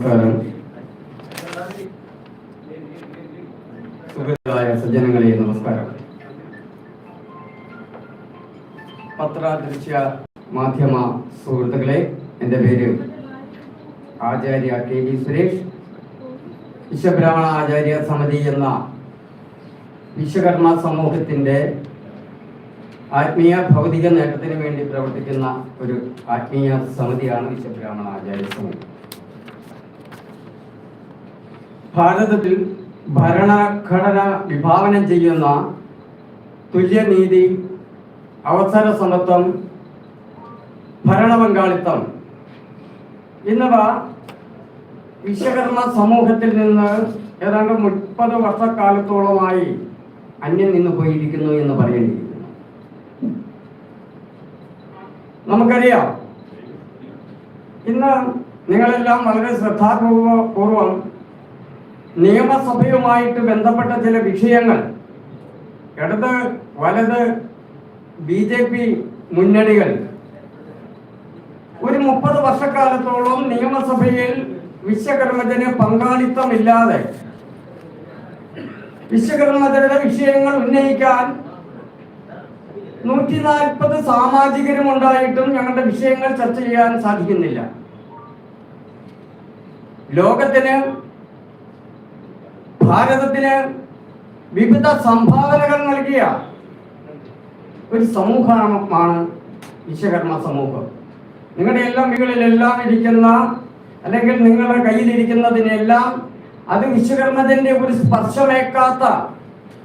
നമസ്കാരം സുഹൃത്തുക്കളായ സജ്ജനങ്ങളെ നമസ്കാരം. പത്രദൃശ്യ മാധ്യമ സുഹൃത്തുക്കളെ എന്റെ പേര് ആചാര്യ കെ വി സുരേഷ്. വിശ്വബ്രാഹ്മണ ആചാര്യ സമിതി എന്ന വിശ്വകർമ്മ സമൂഹത്തിന്റെ ആത്മീയ ഭൗതിക നേട്ടത്തിന് വേണ്ടി പ്രവർത്തിക്കുന്ന ഒരു ആത്മീയ സമിതിയാണ് വിശ്വബ്രാഹ്മണ ആചാര്യ സമിതി ഭാരതത്തിൽ ഭരണഘടന വിഭാവനം ചെയ്യുന്ന തുല്യനീതി അവസര സമത്വം ഭരണ പങ്കാളിത്തം എന്നിവ വിശ്വകർമ്മ സമൂഹത്തിൽ നിന്ന് ഏതാണ്ട് മുപ്പത് വർഷക്കാലത്തോളമായി അന്യം നിന്ന് പോയിരിക്കുന്നു എന്ന് പറയേണ്ടിയിരിക്കുന്നു. നമുക്കറിയാം. ഇന്ന് നിങ്ങളെല്ലാം വളരെ ശ്രദ്ധാപൂർവം നിയമസഭയുമായിട്ട് ബന്ധപ്പെട്ട ചില വിഷയങ്ങൾ. ഇടത് വലത് ബി ജെ പി മുന്നണികൾ. ഒരു മുപ്പത് വർഷക്കാലത്തോളം നിയമസഭയിൽ വിശ്വകർമ്മജന് പങ്കാളിത്തമില്ലാതെ വിശ്വകർമ്മജരുടെ വിഷയങ്ങൾ ഉന്നയിക്കാൻ നൂറ്റി നാൽപ്പത് സാമാജികരും ഉണ്ടായിട്ടും ഞങ്ങളുടെ വിഷയങ്ങൾ ചർച്ച ചെയ്യാൻ സാധിക്കുന്നില്ല. ലോകത്തിന് ഭാരതത്തിന് വിവിധ സംഭാവനകൾ നൽകിയ ഒരു സമൂഹമാണ് വിശ്വകർമ്മ സമൂഹം. നിങ്ങളുടെ എല്ലാം വീടുകളിലെല്ലാം ഇരിക്കുന്ന അല്ലെങ്കിൽ നിങ്ങളുടെ കയ്യിലിരിക്കുന്നതിനെല്ലാം അത് വിശ്വകർമ്മത്തിന്റെ ഒരു സ്പർശമേക്കാത്ത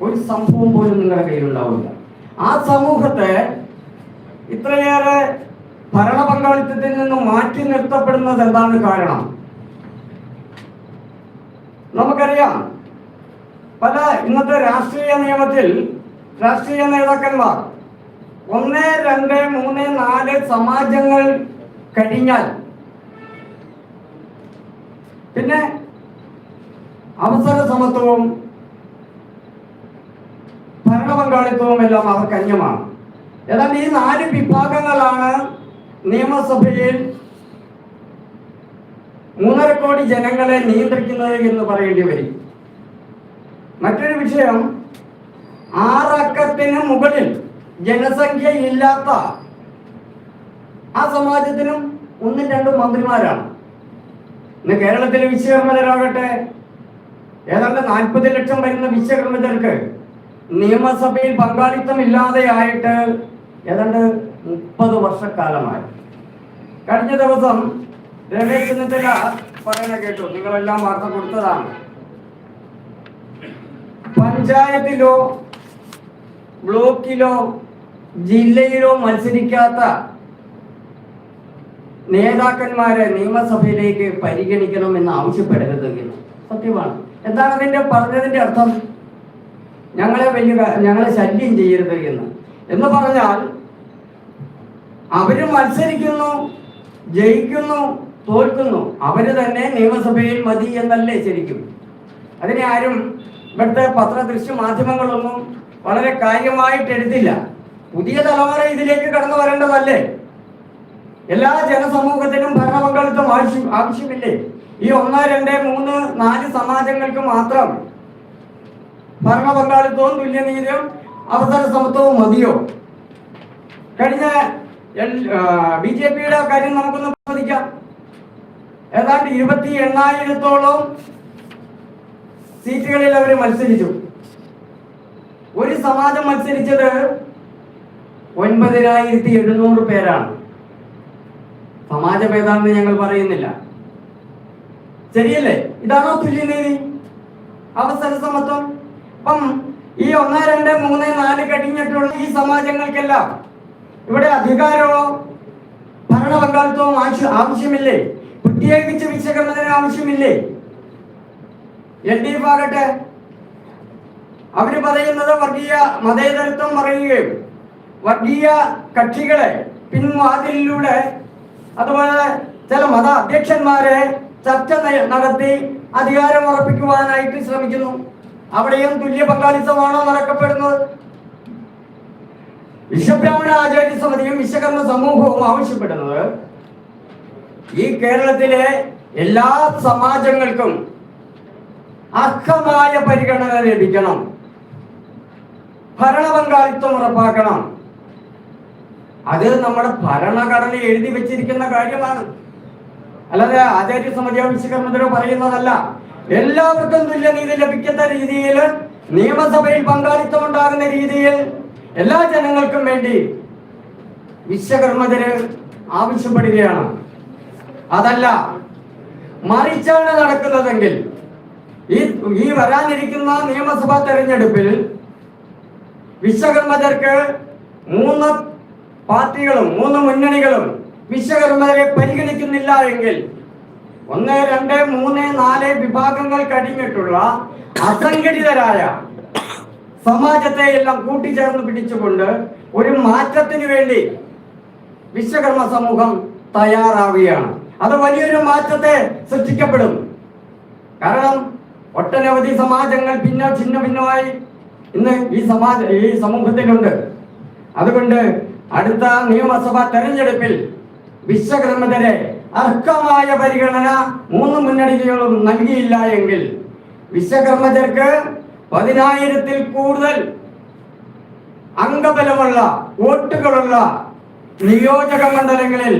ഒരു സംഭവം പോലും നിങ്ങളുടെ കയ്യിലുണ്ടാവില്ല. ആ സമൂഹത്തെ ഇത്രയേറെ ഭരണ പങ്കാളിത്തത്തിൽ നിന്ന് മാറ്റി നിർത്തപ്പെടുന്നത് എന്താണ് കാരണം? നമുക്കറിയാം പല ഇന്നത്തെ രാഷ്ട്രീയ നിയമത്തിൽ രാഷ്ട്രീയ നേതാക്കന്മാർ ഒന്ന് രണ്ട് മൂന്ന് നാല് സമാജങ്ങൾ കഴിഞ്ഞാൽ പിന്നെ അവസര സമത്വവും ഭരണ പങ്കാളിത്തവും എല്ലാം അവർക്ക് അന്യമാണ്. ഏതാണ്ട് ഈ നാല് വിഭാഗങ്ങളാണ് നിയമസഭയിൽ മൂന്നര കോടി ജനങ്ങളെ നിയന്ത്രിക്കുന്നത് എന്ന് പറയേണ്ടി വരും. മറ്റൊരു വിഷയം ആറക്കത്തിന് മുകളിൽ ജനസംഖ്യ ഇല്ലാത്ത ആ സമാജത്തിനും ഒന്നും രണ്ടും മന്ത്രിമാരാണ്. ഇന്ന് കേരളത്തിലെ വിശ്വകർമ്മരാകട്ടെ ഏതാണ്ട് നാൽപ്പത് ലക്ഷം വരുന്ന വിശ്വകർമ്മിതർക്ക് നിയമസഭയിൽ പങ്കാളിത്തം ഇല്ലാതെ ആയിട്ട് ഏതാണ്ട് മുപ്പത് വർഷക്കാലമായി. കഴിഞ്ഞ ദിവസം രമേശ് ചെന്നിത്തല പറയുന്ന കേട്ടു നിങ്ങളെല്ലാം വാർത്ത കൊടുത്തതാണ്. പഞ്ചായത്തിലോ ബ്ലോക്കിലോ ജില്ലയിലോ മത്സരിക്കാത്ത നേതാക്കന്മാരെ നിയമസഭയിലേക്ക് പരിഗണിക്കണമെന്ന് ആവശ്യപ്പെടരുത് എന്ന്. സത്യമാണ്. എന്താണ് അതിന്റെ പറഞ്ഞതിന്റെ അർത്ഥം? ഞങ്ങളെ വലിയ ഞങ്ങളെ ശല്യം ചെയ്യരുത് എന്ന്. എന്ന് പറഞ്ഞാൽ അവർ മത്സരിക്കുന്നു ജയിക്കുന്നു തോൽക്കുന്നു. അവർ തന്നെ നിയമസഭയിൽ മതി എന്നല്ലേ ശരിക്കും. അതിനെ ആരും ഇവിടുത്തെ പത്ര ദൃശ്യ മാധ്യമങ്ങളൊന്നും വളരെ കാര്യമായിട്ട് എടുത്തില്ല പുതിയ തലമുറ ഇതിലേക്ക് കടന്നു വരേണ്ടതല്ലേ? എല്ലാ ജനസമൂഹത്തിനും ഭരണ പങ്കാളിത്തം ആവശ്യം ആവശ്യമില്ലേ? ഈ ഒന്ന് രണ്ട് മൂന്ന് നാല് സമാജങ്ങൾക്ക് മാത്രം ഭരണ പങ്കാളിത്തവും തുല്യനീതിയും അവസര സമത്വവും മതിയോ? കഴിഞ്ഞ ബി ജെ പിയുടെ കാര്യം നമുക്കൊന്ന് പരിശോധിക്കാം. ഏതാണ്ട് ഇരുപത്തി എണ്ണായിരത്തോളം സീറ്റുകളിൽ അവർ മത്സരിച്ചു. ഒരു സമാജം മത്സരിച്ചത് ഒൻപതിനായിരത്തി എഴുന്നൂറ് പേരാണ്. സമാജ ഭേദാന്ന് ഞങ്ങൾ പറയുന്നില്ല. ശരിയല്ലേ? ഇതാണോ തുല്യനീതി അവസര സമത്വം? അപ്പം ഈ ഒന്ന് രണ്ട് മൂന്ന് നാല് കഴിഞ്ഞിട്ടുള്ള ഈ സമാജങ്ങൾക്കെല്ലാം ഇവിടെ അധികാരമോ ഭരണ പങ്കാളിത്തവും ആവശ്യമില്ലേ? പ്രത്യേകിച്ച് വിശകലനത്തിന് ആവശ്യമില്ലേ? എൽ ഡി എഫ് ആകട്ടെ അവർ പറയുന്നത് വർഗീയ മതേതരത്വം പറയുകയും വർഗീയ കക്ഷികളെ പിൻവാതിലിലൂടെ അതുപോലെ ചില മത അധ്യക്ഷന്മാരെ ചർച്ച നടത്തി അധികാരം ഉറപ്പിക്കുവാനായിട്ട് ശ്രമിക്കുന്നു. അവിടെയും തുല്യ പങ്കാളിത്തമാണോ നടക്കപ്പെടുന്നത്? വിശ്വബ്രാഹ്മണ ആചാര്യ സമിതിയും വിശ്വകർമ്മ സമൂഹവും ആവശ്യപ്പെടുന്നത് ഈ കേരളത്തിലെ എല്ലാ സമാജങ്ങൾക്കും അർഹമായ പരിഗണന ലഭിക്കണം. ഭരണ പങ്കാളിത്തം ഉറപ്പാക്കണം. അത് നമ്മുടെ ഭരണഘടന എഴുതി വെച്ചിരിക്കുന്ന കാര്യമാണ്. അല്ലാതെ ആചാര്യ സമിതിയോ വിശ്വകർമ്മത്തിനോ പറയുന്നതല്ല. എല്ലാവർക്കും തുല്യനീതി ലഭിക്കുന്ന രീതിയിൽ നിയമസഭയിൽ പങ്കാളിത്തം ഉണ്ടാകുന്ന രീതിയിൽ എല്ലാ ജനങ്ങൾക്കും വേണ്ടി വിശ്വകർമ്മത്തിന് ആവശ്യപ്പെടുകയാണ്. അതല്ല മറിച്ചാണ് നടക്കുന്നതെങ്കിൽ ഈ ഈ വരാനിരിക്കുന്ന നിയമസഭാ തെരഞ്ഞെടുപ്പിൽ വിശ്വകർമ്മജർക്ക് മൂന്ന് പാർട്ടികളും മൂന്ന് മുന്നണികളും വിശ്വകർമ്മരെ പരിഗണിക്കുന്നില്ല എങ്കിൽ ഒന്ന് രണ്ട് മൂന്ന് നാല് വിഭാഗങ്ങൾ കഴിഞ്ഞിട്ടുള്ള അസംഘടിതരായ സമാജത്തെ എല്ലാം കൂട്ടിച്ചേർന്ന് പിടിച്ചുകൊണ്ട് ഒരു മാറ്റത്തിന് വേണ്ടി വിശ്വകർമ്മ സമൂഹം തയ്യാറാവുകയാണ്. അത് വലിയൊരു മാറ്റത്തെ സൃഷ്ടിക്കപ്പെടും. കാരണം ഒട്ടനവധി സമാജങ്ങൾ ഭിന്ന ഛിന്ന ഭിന്നമായി ഇന്ന് ഈ സമാജ ഈ സമൂഹത്തിലുണ്ട്. അതുകൊണ്ട് അടുത്ത നിയമസഭാ തെരഞ്ഞെടുപ്പിൽ വിശ്വകർമ്മതരെ അർഹമായ പരിഗണന മൂന്ന് മുന്നണികളും നൽകിയില്ല എങ്കിൽ വിശ്വകർമ്മജർക്ക് പതിനായിരത്തിൽ കൂടുതൽ അംഗബലമുള്ള വോട്ടുകളുള്ള നിയോജക മണ്ഡലങ്ങളിൽ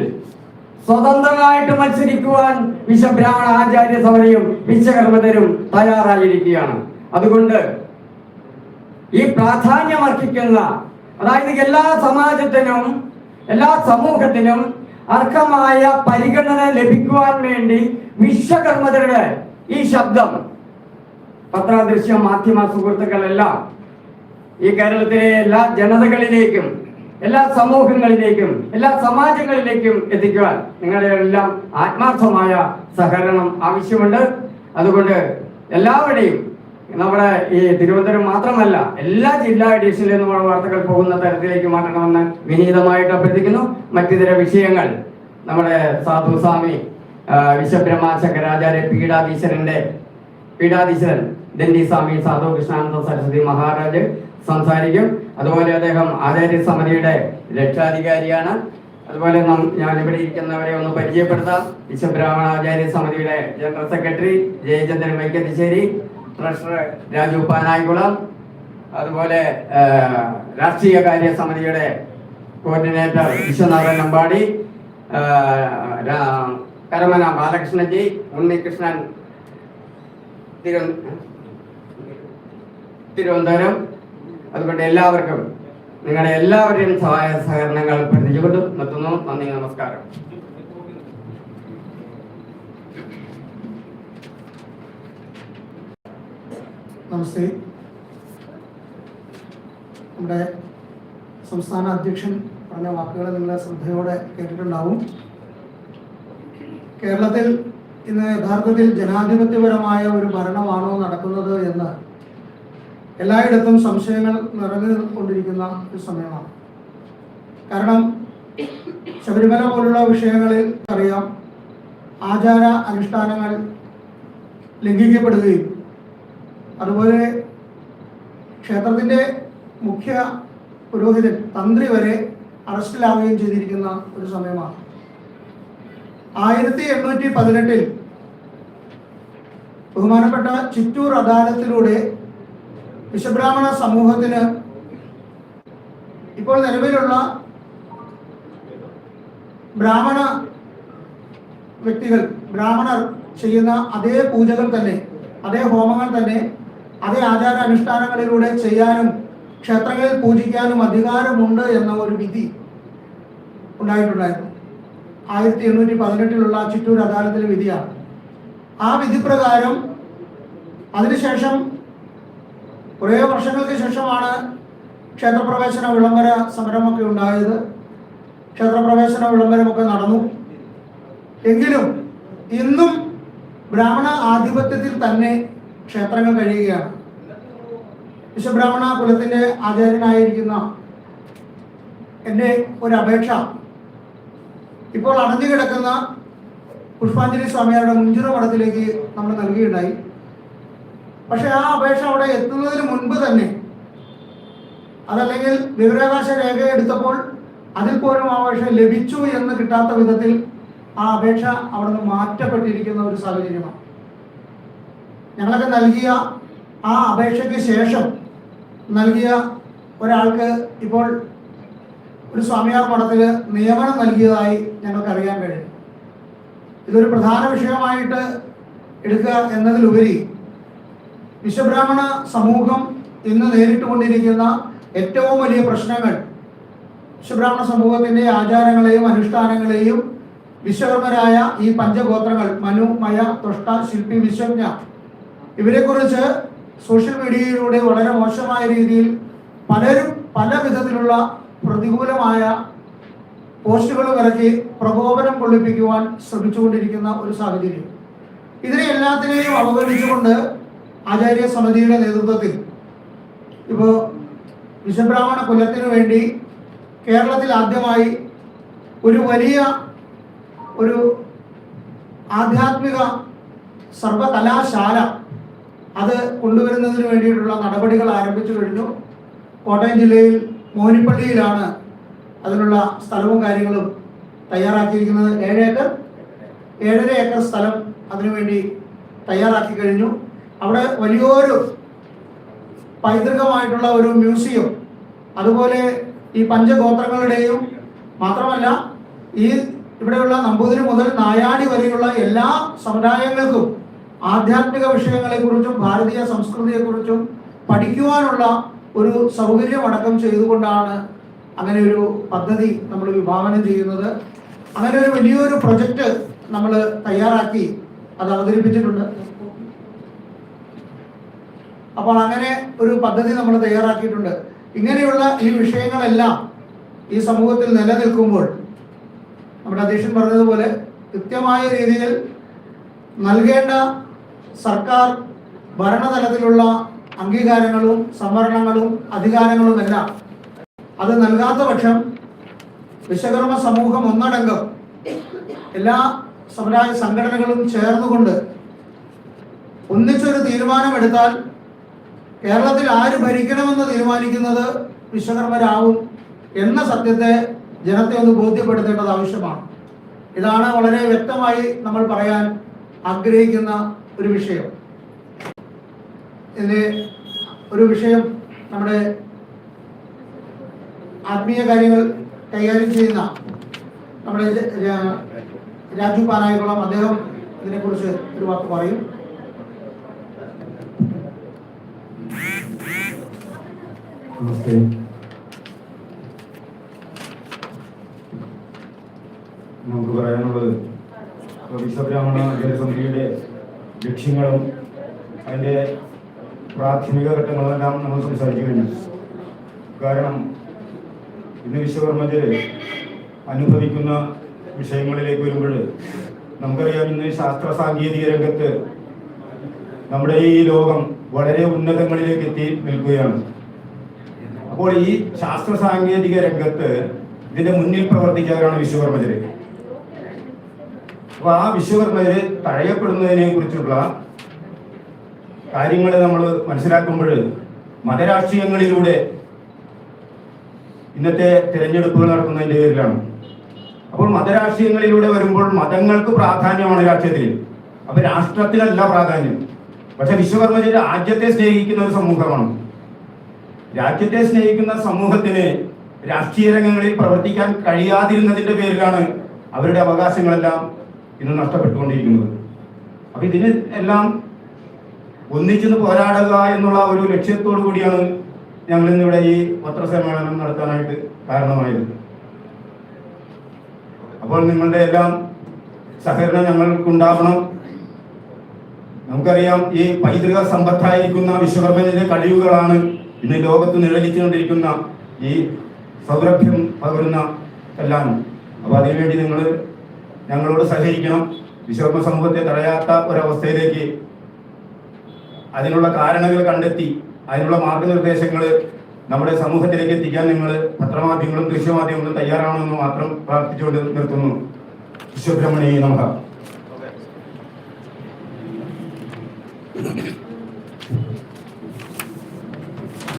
സ്വതന്ത്രമായിട്ട് മത്സരിക്കുവാൻ വിശ്വബ്രാഹ്മണ ആചാര്യ സഭയും വിശ്വകർമ്മതരും തയ്യാറായിരിക്കുകയാണ്. അതുകൊണ്ട് ഈ പ്രാധാന്യമർഹിക്കുന്ന അതായത് എല്ലാ സമാജത്തിനും എല്ലാ സമൂഹത്തിനും അർഹമായ പരിഗണന ലഭിക്കുവാൻ വേണ്ടി വിശ്വകർമ്മതരുടെ ഈ ശബ്ദം പത്രദൃശ്യ മാധ്യമ സുഹൃത്തുക്കളെല്ലാം ഈ കേരളത്തിലെ എല്ലാ ജനതകളിലേക്കും എല്ലാ സമൂഹങ്ങളിലേക്കും എല്ലാ സമാജങ്ങളിലേക്കും എത്തിക്കുവാൻ നിങ്ങളുടെ എല്ലാം ആത്മാർത്ഥമായ സഹകരണം ആവശ്യമുണ്ട്. അതുകൊണ്ട് എല്ലാവരുടെയും നമ്മുടെ ഈ തിരുവനന്തപുരം മാത്രമല്ല എല്ലാ ജില്ലാ എഡിഷനിലും നമ്മുടെ വാർത്തകൾ പോകുന്ന തരത്തിലേക്ക് മാറ്റണമെന്ന് വിനീതമായിട്ട് അഭ്യർത്ഥിക്കുന്നു. മറ്റു ചില വിഷയങ്ങൾ നമ്മുടെ സാധു സ്വാമി വിശ്വബ്രഹ്മ ശങ്കരാചാര്യ പീഠാധീശ്വരന്റെ പീഠാധീശ്വരൻ ദണ്ഡി സ്വാമി സാധു കൃഷ്ണാനന്ദ സരസ്വതി മഹാരാജ് സംസാരിക്കും. അതുപോലെ അദ്ദേഹം ആചാര്യ സമിതിയുടെ രക്ഷാധികാരിയാണ്. അതുപോലെ ഞാൻ ഇവിടെ ഇരിക്കുന്നവരെ ഒന്ന് പരിചയപ്പെടുത്താം. വിശ്വബ്രാഹ്മണ ആചാര്യ സമിതിയുടെ general secretary Jayachandran Vaikathissery treasurer Raju Panayikulam അതുപോലെ രാഷ്ട്രീയ കാര്യ സമിതിയുടെ കോർഡിനേറ്റർ വിശ്വനാഥൻ രാ- കരമന ബാലകൃഷ്ണജി ഉണ്ണികൃഷ്ണൻ തിരുവനന്തപുരം അതുകൊണ്ട് എല്ലാവർക്കും നിങ്ങളുടെ എല്ലാവരുടെയും സഹായ സഹകരണങ്ങൾ പ്രതീക്ഷിച്ചുകൊണ്ട് നിർത്തുന്നു. നന്ദി നമസ്കാരം. നമസ്തേ. നമ്മുടെ സംസ്ഥാന അധ്യക്ഷൻ പറഞ്ഞ വാക്കുകൾ നിങ്ങളെ ശ്രദ്ധയോടെ കേട്ടിട്ടുണ്ടാവും. കേരളത്തിൽ ഇന്ന് യഥാർത്ഥത്തിൽ ജനാധിപത്യപരമായ ഒരു ഭരണമാണോ നടക്കുന്നത് എന്ന് എല്ലായിടത്തും സംശയങ്ങൾ നിറഞ്ഞു കൊണ്ടിരിക്കുന്ന ഒരു സമയമാണ്. കാരണം ശബരിമല പോലുള്ള വിഷയങ്ങളിൽ അറിയാം ആചാര അനുഷ്ഠാനങ്ങൾ ലംഘിക്കപ്പെടുകയും അതുപോലെ ക്ഷേത്രത്തിന്റെ മുഖ്യ പുരോഹിതൻ തന്ത്രി വരെ അറസ്റ്റിലാവുകയും ചെയ്തിരിക്കുന്ന ഒരു സമയമാണ്. ആയിരത്തി എണ്ണൂറ്റി പതിനെട്ടിൽ ബഹുമാനപ്പെട്ട ചിറ്റൂർ അദാലത്തിലൂടെ വിശ്വബ്രാഹ്മണ സമൂഹത്തിന് ഇപ്പോൾ നിലവിലുള്ള ബ്രാഹ്മണ വ്യക്തികൾ ബ്രാഹ്മണർ ചെയ്യുന്ന അതേ പൂജകൾ തന്നെ അതേ ഹോമങ്ങൾ തന്നെ അതേ ആചാര അനുഷ്ഠാനങ്ങളിലൂടെ ചെയ്യാനും ക്ഷേത്രങ്ങളിൽ പൂജിക്കാനും അധികാരമുണ്ട് എന്ന ഒരു വിധി ഉണ്ടായിട്ടുണ്ടായിരുന്നു. ആയിരത്തി എണ്ണൂറ്റി പതിനെട്ടിലുള്ള ചിറ്റൂർ അദാലത്തിലെ വിധിയാണ്. ആ വിധി പ്രകാരം അതിനുശേഷം കുറേ വർഷങ്ങൾക്ക് ശേഷമാണ് ക്ഷേത്രപ്രവേശന വിളംബര സമരമൊക്കെ ഉണ്ടായത്. ക്ഷേത്രപ്രവേശന വിളംബരമൊക്കെ നടന്നു. എങ്കിലും ഇന്നും ബ്രാഹ്മണ ആധിപത്യത്തിൽ തന്നെ ക്ഷേത്രങ്ങൾ കഴിയുകയാണ്. വിശ്വബ്രാഹ്മണ കുലത്തിന്റെ ആചാര്യനായിരിക്കുന്ന എന്റെ ഒരു അപേക്ഷ ഇപ്പോൾ അടഞ്ഞു കിടക്കുന്ന പുഷ്പാഞ്ജലി സ്വാമിയാരുടെ മുഞ്ചിറ മഠത്തിലേക്ക് നമ്മൾ നൽകിയിട്ടുണ്ടായി പക്ഷെ ആ അപേക്ഷ അവിടെ എത്തുന്നതിന് മുൻപ് തന്നെ അതല്ലെങ്കിൽ വിവരാവകാശ രേഖ എടുത്തപ്പോൾ അതിൽ പോലും ആ അപേക്ഷ ലഭിച്ചു എന്ന് കിട്ടാത്ത വിധത്തിൽ ആ അപേക്ഷ അവിടുന്ന് മാറ്റപ്പെട്ടിരിക്കുന്ന ഒരു സാഹചര്യമാണ്. ഞങ്ങളൊക്കെ നൽകിയ ആ അപേക്ഷയ്ക്ക് ശേഷം നൽകിയ ഒരാൾക്ക് ഇപ്പോൾ ഒരു സ്വാമിയാർ മഠത്തിൽ നിയമനം നൽകിയതായി ഞങ്ങൾക്കറിയാൻ കഴിയും ഇതൊരു പ്രധാന വിഷയമായിട്ട് എടുക്കുക എന്നതിലുപരി വിശ്വബ്രാഹ്മണ സമൂഹം ഇന്ന് നേരിട്ടുകൊണ്ടിരിക്കുന്ന ഏറ്റവും വലിയ പ്രശ്നങ്ങൾ വിശ്വബ്രാഹ്മണ സമൂഹത്തിന്റെ ആചാരങ്ങളെയും അനുഷ്ഠാനങ്ങളെയും വിശ്വകർമ്മരായ ഈ പഞ്ചഗോത്രങ്ങൾ മനു മയ തൊഷ്ട ശില്പി വിശ്വജ്ഞ ഇവരെക്കുറിച്ച് സോഷ്യൽ മീഡിയയിലൂടെ വളരെ മോശമായ രീതിയിൽ പലരും പല വിധത്തിലുള്ള പ്രതികൂലമായ പോസ്റ്റുകൾ ഇറക്കി പ്രകോപനം കൊള്ളിപ്പിക്കുവാൻ ശ്രമിച്ചുകൊണ്ടിരിക്കുന്ന ഒരു സാഹചര്യം. ഇതിനെ എല്ലാത്തിനെയും അവഗണിച്ചുകൊണ്ട് ആചാര്യ സമിതിയുടെ നേതൃത്വത്തിൽ ഇപ്പോൾ വിശ്വബ്രാഹ്മണ കുലത്തിനു വേണ്ടി കേരളത്തിൽ ആദ്യമായി ഒരു വലിയ ഒരു ആധ്യാത്മിക സർവകലാശാല അത് കൊണ്ടുവരുന്നതിന് വേണ്ടിയിട്ടുള്ള നടപടികൾ ആരംഭിച്ചു കഴിഞ്ഞു. കോട്ടയം ജില്ലയിൽ മോനിപ്പള്ളിയിലാണ് അതിനുള്ള സ്ഥലവും കാര്യങ്ങളും തയ്യാറാക്കിയിരിക്കുന്നത്. ഏഴ് ഏക്കർ ഏഴര ഏക്കർ സ്ഥലം അതിനുവേണ്ടി തയ്യാറാക്കി കഴിഞ്ഞു. അവിടെ വലിയൊരു പൈതൃകമായിട്ടുള്ള ഒരു മ്യൂസിയം അതുപോലെ ഈ പഞ്ചഗോത്രങ്ങളുടെയും മാത്രമല്ല ഈ ഇവിടെയുള്ള നമ്പൂതിരി മുതൽ നായാടി വരെയുള്ള എല്ലാ സമുദായങ്ങൾക്കും ആധ്യാത്മിക വിഷയങ്ങളെക്കുറിച്ചും ഭാരതീയ സംസ്കൃതിയെക്കുറിച്ചും പഠിക്കുവാനുള്ള ഒരു സൗകര്യമടക്കം ചെയ്തുകൊണ്ടാണ് അങ്ങനെ ഒരു പദ്ധതി നമ്മൾ വിഭാവനം ചെയ്യുന്നത്. അങ്ങനെ ഒരു വലിയൊരു പ്രൊജക്റ്റ് നമ്മൾ തയ്യാറാക്കി അത് അവതരിപ്പിച്ചിട്ടുണ്ട്. അപ്പോൾ അങ്ങനെ ഒരു പദ്ധതി നമ്മൾ തയ്യാറാക്കിയിട്ടുണ്ട്. ഇങ്ങനെയുള്ള ഈ വിഷയങ്ങളെല്ലാം ഈ സമൂഹത്തിൽ നിലനിൽക്കുമ്പോൾ നമ്മുടെ അധ്യക്ഷൻ പറഞ്ഞതുപോലെ കൃത്യമായ രീതിയിൽ നൽകേണ്ട സർക്കാർ ഭരണതലത്തിലുള്ള അംഗീകാരങ്ങളും സംവരണങ്ങളും അധികാരങ്ങളും എല്ലാം അത് നൽകാത്ത പക്ഷം വിശ്വകർമ്മ സമൂഹം ഒന്നടങ്കം എല്ലാ സമുദായ സംഘടനകളും ചേർന്നുകൊണ്ട് ഒന്നിച്ചൊരു തീരുമാനമെടുത്താൽ കേരളത്തിൽ ആര് ഭരിക്കണമെന്ന് തീരുമാനിക്കുന്നത് വിശ്വകർമ്മരാവും എന്ന സത്യത്തെ ജനത്തെ ഒന്ന് ബോധ്യപ്പെടുത്തേണ്ടത് ആവശ്യമാണ്. ഇതാണ് വളരെ വ്യക്തമായി നമ്മൾ പറയാൻ ആഗ്രഹിക്കുന്ന ഒരു വിഷയം. ഇതിലെ ഒരു വിഷയം നമ്മുടെ ആത്മീയ കാര്യങ്ങൾ കൈകാര്യം ചെയ്യുന്ന നമ്മുടെ രാജു പാനായിക്കുളം. അദ്ദേഹം ഇതിനെക്കുറിച്ച് ഒരു വാക്ക് പറയും. നമസ്തേ. നമുക്ക് പറയാനുള്ളത് വിശ്വബ്രാഹ്മണ ജനസമിതിയുടെ ലക്ഷ്യങ്ങളും അതിന്റെ പ്രാഥമിക ഘട്ടങ്ങളെല്ലാം നമ്മൾ സംസാരിച്ചു കഴിഞ്ഞു. കാരണം ഇന്ന് വിശ്വകർമ്മജര് അനുഭവിക്കുന്ന വിഷയങ്ങളിലേക്ക് വരുമ്പോൾ നമുക്കറിയാം ഇന്ന് ശാസ്ത്ര സാങ്കേതിക രംഗത്ത് നമ്മുടെ ഈ ലോകം വളരെ ഉന്നതങ്ങളിലേക്ക് എത്തി നിൽക്കുകയാണ്. അപ്പോൾ ഈ ശാസ്ത്ര സാങ്കേതിക രംഗത്ത് ഇതിന്റെ മുന്നിൽ പ്രവർത്തിച്ചവരാണ് വിശ്വകർമ്മജര്. അപ്പൊ ആ വിശ്വകർമ്മജര് തഴയപ്പെടുന്നതിനെ കുറിച്ചുള്ള കാര്യങ്ങൾ നമ്മൾ മനസ്സിലാക്കുമ്പോൾ മതരാഷ്ട്രീയങ്ങളിലൂടെ ഇന്നത്തെ തിരഞ്ഞെടുപ്പുകൾ നടക്കുന്നതിന്റെ പേരിലാണ്. അപ്പോൾ മതരാഷ്ട്രീയങ്ങളിലൂടെ വരുമ്പോൾ മതങ്ങൾക്ക് പ്രാധാന്യമാണ് രാഷ്ട്രീയത്തിൽ അപ്പൊ രാഷ്ട്രത്തിനല്ല പ്രാധാന്യം. പക്ഷെ വിശ്വകർമ്മജി രാജ്യത്തെ സ്നേഹിക്കുന്ന ഒരു സമൂഹമാണ്. രാജ്യത്തെ സ്നേഹിക്കുന്ന സമൂഹത്തിന് രാഷ്ട്രീയ രംഗങ്ങളിൽ പ്രവർത്തിക്കാൻ കഴിയാതിരുന്നതിന്റെ പേരിലാണ് അവരുടെ അവകാശങ്ങളെല്ലാം ഇന്ന് നഷ്ടപ്പെട്ടുകൊണ്ടിരിക്കുന്നത്. അപ്പൊ ഇതിന് എല്ലാം ഒന്നിച്ചെന്ന് പോരാടുക എന്നുള്ള ഒരു ലക്ഷ്യത്തോടു കൂടിയാണ് ഞങ്ങൾ ഇന്നിവിടെ ഈ പത്രസമ്മേളനം നടത്താനായിട്ട് കാരണമായത്. അപ്പോൾ നിങ്ങളുടെ എല്ലാം സഹകരണം ഞങ്ങൾക്കുണ്ടാകണം നമുക്കറിയാം ഈ പൈതൃക സമ്പത്തായിരിക്കുന്ന വിശ്വകർമ്മന്റെ കഴിവുകളാണ് ഇന്ന് ലോകത്ത് നിഴലിച്ചുകൊണ്ടിരിക്കുന്ന ഈ സൗരഭ്യം പകരുന്ന എല്ലാം. അപ്പൊ അതിനുവേണ്ടി നിങ്ങൾ ഞങ്ങളോട് സഹകരിക്കണം. വിശ്വകർമ്മ സമൂഹത്തെ തടയാത്ത ഒരവസ്ഥയിലേക്ക് അതിനുള്ള കാരണങ്ങൾ കണ്ടെത്തി അതിനുള്ള മാർഗനിർദ്ദേശങ്ങൾ നമ്മുടെ സമൂഹത്തിലേക്ക് എത്തിക്കാൻ നിങ്ങൾ പത്രമാധ്യമങ്ങളും ദൃശ്യമാധ്യമങ്ങളും തയ്യാറാണെന്ന് മാത്രം പ്രാർത്ഥിച്ചുകൊണ്ട് നിർത്തുന്നു. വിശ്വബ്രഹ്മണി നമഃ.